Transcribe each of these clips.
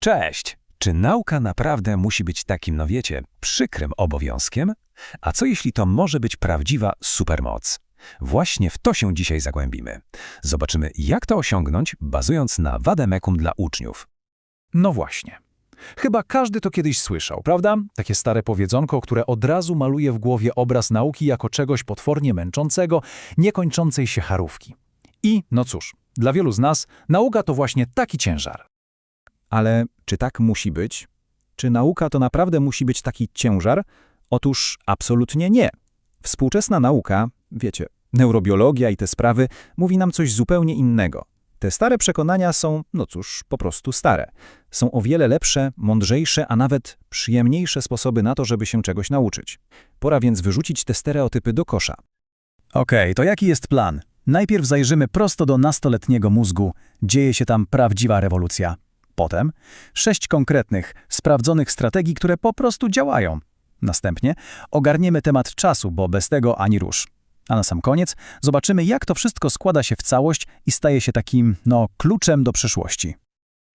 Cześć! Czy nauka naprawdę musi być takim, no wiecie, przykrym obowiązkiem? A co jeśli to może być prawdziwa supermoc? Właśnie w to się dzisiaj zagłębimy. Zobaczymy, jak to osiągnąć, bazując na wademekum dla uczniów. No właśnie. Chyba każdy to kiedyś słyszał, prawda? Takie stare powiedzonko, które od razu maluje w głowie obraz nauki jako czegoś potwornie męczącego, niekończącej się charówki. I, no cóż, dla wielu z nas nauka to właśnie taki ciężar. Ale czy tak musi być? Czy nauka to naprawdę musi być taki ciężar? Otóż absolutnie nie. Współczesna nauka, wiecie, neurobiologia i te sprawy, mówi nam coś zupełnie innego. Te stare przekonania są, no cóż, po prostu stare. Są o wiele lepsze, mądrzejsze, a nawet przyjemniejsze sposoby na to, żeby się czegoś nauczyć. Pora więc wyrzucić te stereotypy do kosza. Okej, to jaki jest plan? Najpierw zajrzymy prosto do nastoletniego mózgu. Dzieje się tam prawdziwa rewolucja. Potem sześć konkretnych, sprawdzonych strategii, które po prostu działają. Następnie ogarniemy temat czasu, bo bez tego ani rusz. A na sam koniec zobaczymy, jak to wszystko składa się w całość i staje się takim, no, kluczem do przyszłości.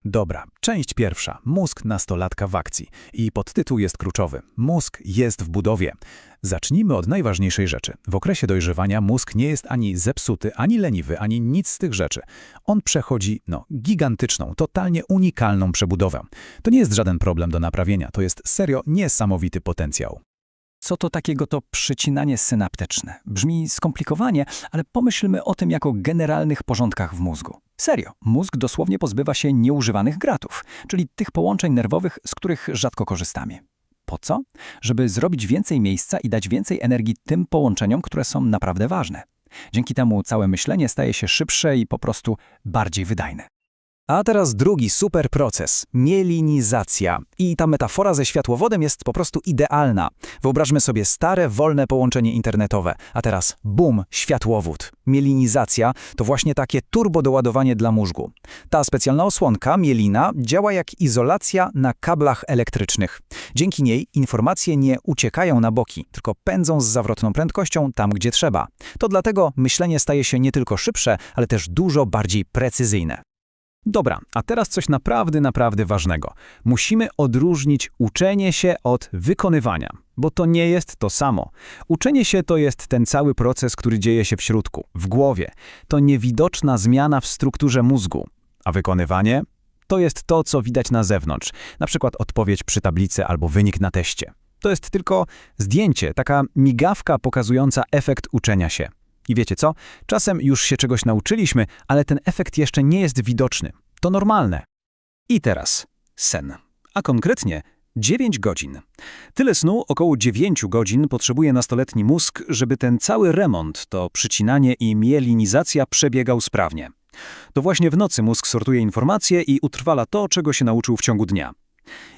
Dobra, część pierwsza. Mózg nastolatka w akcji. I podtytuł jest kluczowy. Mózg jest w budowie. Zacznijmy od najważniejszej rzeczy. W okresie dojrzewania mózg nie jest ani zepsuty, ani leniwy, ani nic z tych rzeczy. On przechodzi, no, gigantyczną, totalnie unikalną przebudowę. To nie jest żaden problem do naprawienia, to jest serio niesamowity potencjał. Co to takiego to przycinanie synaptyczne? Brzmi skomplikowanie, ale pomyślmy o tym jako generalnych porządkach w mózgu. Serio, mózg dosłownie pozbywa się nieużywanych gratów, czyli tych połączeń nerwowych, z których rzadko korzystamy. Po co? Żeby zrobić więcej miejsca i dać więcej energii tym połączeniom, które są naprawdę ważne. Dzięki temu całe myślenie staje się szybsze i po prostu bardziej wydajne. A teraz drugi super proces mielinizacja. I ta metafora ze światłowodem jest po prostu idealna. Wyobraźmy sobie stare, wolne połączenie internetowe, a teraz bum, światłowód. Mielinizacja to właśnie takie turbodoładowanie dla mózgu. Ta specjalna osłonka, mielina, działa jak izolacja na kablach elektrycznych. Dzięki niej informacje nie uciekają na boki, tylko pędzą z zawrotną prędkością tam, gdzie trzeba. To dlatego myślenie staje się nie tylko szybsze, ale też dużo bardziej precyzyjne. Dobra, a teraz coś naprawdę, naprawdę ważnego. Musimy odróżnić uczenie się od wykonywania, bo to nie jest to samo. Uczenie się to jest ten cały proces, który dzieje się w środku, w głowie. To niewidoczna zmiana w strukturze mózgu. A wykonywanie to jest to, co widać na zewnątrz, na przykład odpowiedź przy tablicy albo wynik na teście. To jest tylko zdjęcie, taka migawka pokazująca efekt uczenia się. I wiecie co? Czasem już się czegoś nauczyliśmy, ale ten efekt jeszcze nie jest widoczny. To normalne. I teraz sen. A konkretnie 9 godzin. Tyle snu, około 9 godzin, potrzebuje nastoletni mózg, żeby ten cały remont, to przycinanie i mielinizacja przebiegał sprawnie. To właśnie w nocy mózg sortuje informacje i utrwala to, czego się nauczył w ciągu dnia.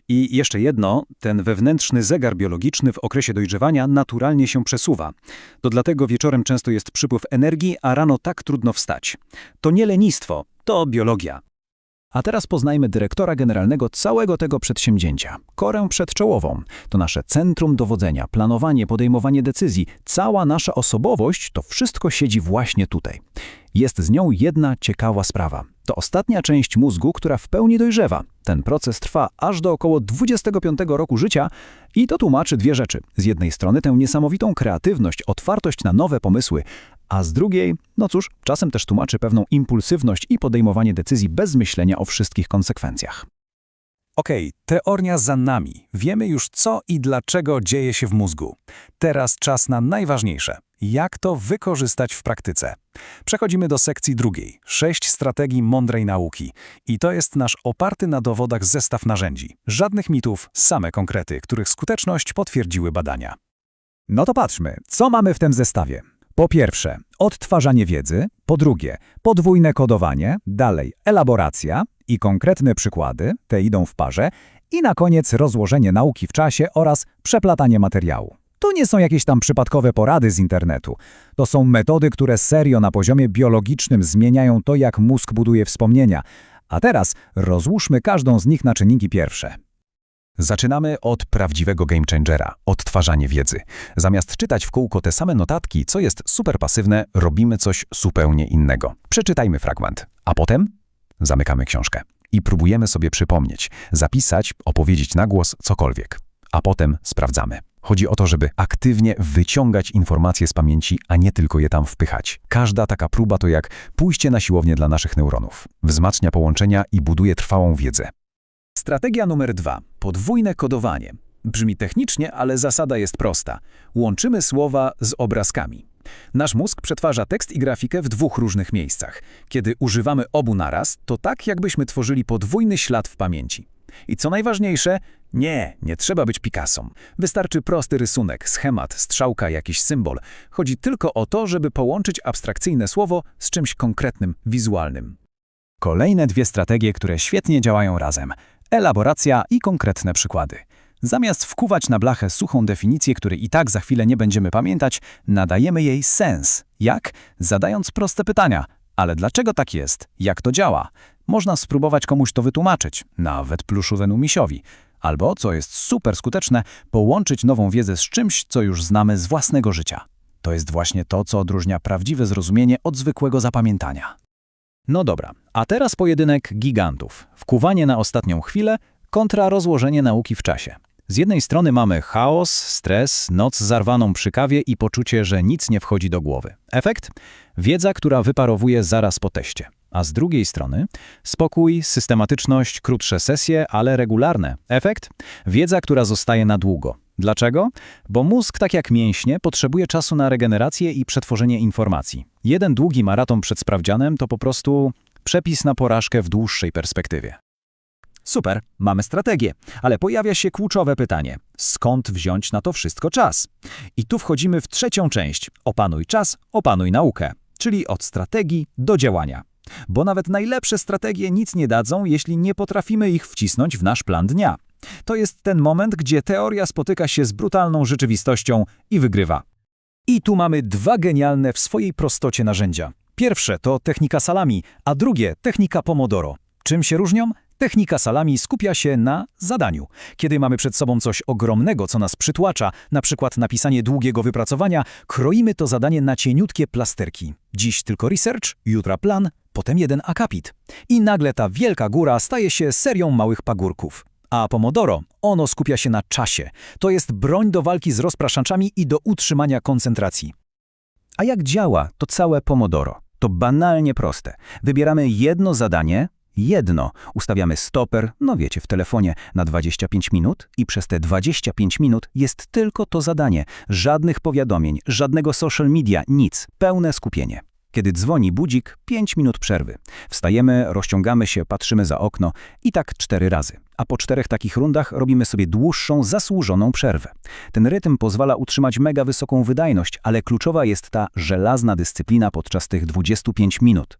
I jeszcze jedno, ten wewnętrzny zegar biologiczny w okresie dojrzewania naturalnie się przesuwa. To dlatego wieczorem często jest przypływ energii, a rano tak trudno wstać. To nie lenistwo, to biologia. A teraz poznajmy dyrektora generalnego całego tego przedsięwzięcia. Korę przedczołową. To nasze centrum dowodzenia, planowanie, podejmowanie decyzji. Cała nasza osobowość, to wszystko siedzi właśnie tutaj. Jest z nią jedna ciekawa sprawa. To ostatnia część mózgu, która w pełni dojrzewa. Ten proces trwa aż do około 25 roku życia i to tłumaczy dwie rzeczy. Z jednej strony tę niesamowitą kreatywność, otwartość na nowe pomysły, a z drugiej, no cóż, czasem też tłumaczy pewną impulsywność i podejmowanie decyzji bez myślenia o wszystkich konsekwencjach. Okej, teoria za nami. Wiemy już co i dlaczego dzieje się w mózgu. Teraz czas na najważniejsze. Jak to wykorzystać w praktyce? Przechodzimy do sekcji drugiej. Sześć strategii mądrej nauki. I to jest nasz oparty na dowodach zestaw narzędzi. Żadnych mitów, same konkrety, których skuteczność potwierdziły badania. No to patrzmy, co mamy w tym zestawie. Po pierwsze, odtwarzanie wiedzy, po drugie, podwójne kodowanie, dalej elaboracja i konkretne przykłady, te idą w parze, i na koniec rozłożenie nauki w czasie oraz przeplatanie materiału. To nie są jakieś tam przypadkowe porady z internetu. To są metody, które serio na poziomie biologicznym zmieniają to, jak mózg buduje wspomnienia. A teraz rozłóżmy każdą z nich na czynniki pierwsze. Zaczynamy od prawdziwego game changera – odtwarzanie wiedzy. Zamiast czytać w kółko te same notatki, co jest super pasywne, robimy coś zupełnie innego. Przeczytajmy fragment, a potem zamykamy książkę. I próbujemy sobie przypomnieć, zapisać, opowiedzieć na głos cokolwiek. A potem sprawdzamy. Chodzi o to, żeby aktywnie wyciągać informacje z pamięci, a nie tylko je tam wpychać. Każda taka próba to jak pójście na siłownię dla naszych neuronów. Wzmacnia połączenia i buduje trwałą wiedzę. Strategia numer dwa. Podwójne kodowanie. Brzmi technicznie, ale zasada jest prosta. Łączymy słowa z obrazkami. Nasz mózg przetwarza tekst i grafikę w dwóch różnych miejscach. Kiedy używamy obu naraz, to tak jakbyśmy tworzyli podwójny ślad w pamięci. I co najważniejsze, nie, nie trzeba być Picasso. Wystarczy prosty rysunek, schemat, strzałka, jakiś symbol. Chodzi tylko o to, żeby połączyć abstrakcyjne słowo z czymś konkretnym, wizualnym. Kolejne dwie strategie, które świetnie działają razem. Elaboracja i konkretne przykłady. Zamiast wkuwać na blachę suchą definicję, której i tak za chwilę nie będziemy pamiętać, nadajemy jej sens. Jak? Zadając proste pytania. Ale dlaczego tak jest? Jak to działa? Można spróbować komuś to wytłumaczyć, nawet pluszowemu misiowi. Albo, co jest super skuteczne, połączyć nową wiedzę z czymś, co już znamy z własnego życia. To jest właśnie to, co odróżnia prawdziwe zrozumienie od zwykłego zapamiętania. No dobra, a teraz pojedynek gigantów. Wkuwanie na ostatnią chwilę kontra rozłożenie nauki w czasie. Z jednej strony mamy chaos, stres, noc zarwaną przy kawie i poczucie, że nic nie wchodzi do głowy. Efekt? Wiedza, która wyparowuje zaraz po teście. A z drugiej strony spokój, systematyczność, krótsze sesje, ale regularne. Efekt? Wiedza, która zostaje na długo. Dlaczego? Bo mózg, tak jak mięśnie, potrzebuje czasu na regenerację i przetworzenie informacji. Jeden długi maraton przed sprawdzianem to po prostu przepis na porażkę w dłuższej perspektywie. Super, mamy strategię, ale pojawia się kluczowe pytanie. Skąd wziąć na to wszystko czas? I tu wchodzimy w trzecią część. Opanuj czas, opanuj naukę. Czyli od strategii do działania. Bo nawet najlepsze strategie nic nie dadzą, jeśli nie potrafimy ich wcisnąć w nasz plan dnia. To jest ten moment, gdzie teoria spotyka się z brutalną rzeczywistością i wygrywa. I tu mamy dwa genialne w swojej prostocie narzędzia. Pierwsze to technika salami, a drugie technika pomodoro. Czym się różnią? Technika salami skupia się na zadaniu. Kiedy mamy przed sobą coś ogromnego, co nas przytłacza, na przykład napisanie długiego wypracowania, kroimy to zadanie na cieniutkie plasterki. Dziś tylko research, jutra plan, potem jeden akapit. I nagle ta wielka góra staje się serią małych pagórków. A Pomodoro, ono skupia się na czasie. To jest broń do walki z rozpraszaczami i do utrzymania koncentracji. A jak działa to całe Pomodoro? To banalnie proste. Wybieramy jedno zadanie, jedno. Ustawiamy stoper, no wiecie, w telefonie, na 25 minut i przez te 25 minut jest tylko to zadanie. Żadnych powiadomień, żadnego social media, nic. Pełne skupienie. Kiedy dzwoni budzik, 5 minut przerwy. Wstajemy, rozciągamy się, patrzymy za okno i tak cztery razy. A po czterech takich rundach robimy sobie dłuższą, zasłużoną przerwę. Ten rytm pozwala utrzymać mega wysoką wydajność, ale kluczowa jest ta żelazna dyscyplina podczas tych 25 minut.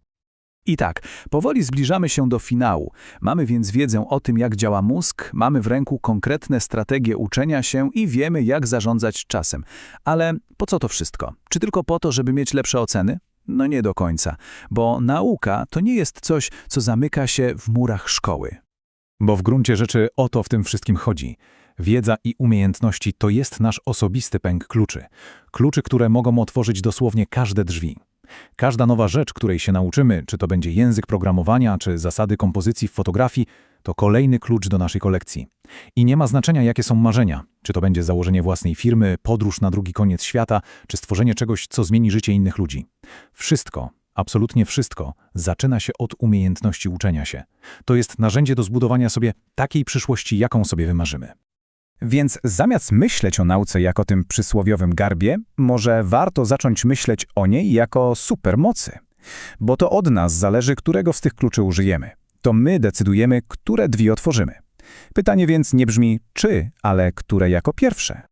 I tak, powoli zbliżamy się do finału. Mamy więc wiedzę o tym, jak działa mózg, mamy w ręku konkretne strategie uczenia się i wiemy, jak zarządzać czasem. Ale po co to wszystko? Czy tylko po to, żeby mieć lepsze oceny? No nie do końca, bo nauka to nie jest coś, co zamyka się w murach szkoły. Bo w gruncie rzeczy o to w tym wszystkim chodzi. Wiedza i umiejętności to jest nasz osobisty pęk kluczy. Kluczy, które mogą otworzyć dosłownie każde drzwi. Każda nowa rzecz, której się nauczymy, czy to będzie język programowania, czy zasady kompozycji w fotografii, to kolejny klucz do naszej kolekcji. I nie ma znaczenia, jakie są marzenia. Czy to będzie założenie własnej firmy, podróż na drugi koniec świata, czy stworzenie czegoś, co zmieni życie innych ludzi. Wszystko, absolutnie wszystko, zaczyna się od umiejętności uczenia się. To jest narzędzie do zbudowania sobie takiej przyszłości, jaką sobie wymarzymy. Więc zamiast myśleć o nauce jako tym przysłowiowym garbie, może warto zacząć myśleć o niej jako supermocy. Bo to od nas zależy, którego z tych kluczy użyjemy. To my decydujemy, które drzwi otworzymy. Pytanie więc nie brzmi czy, ale które jako pierwsze.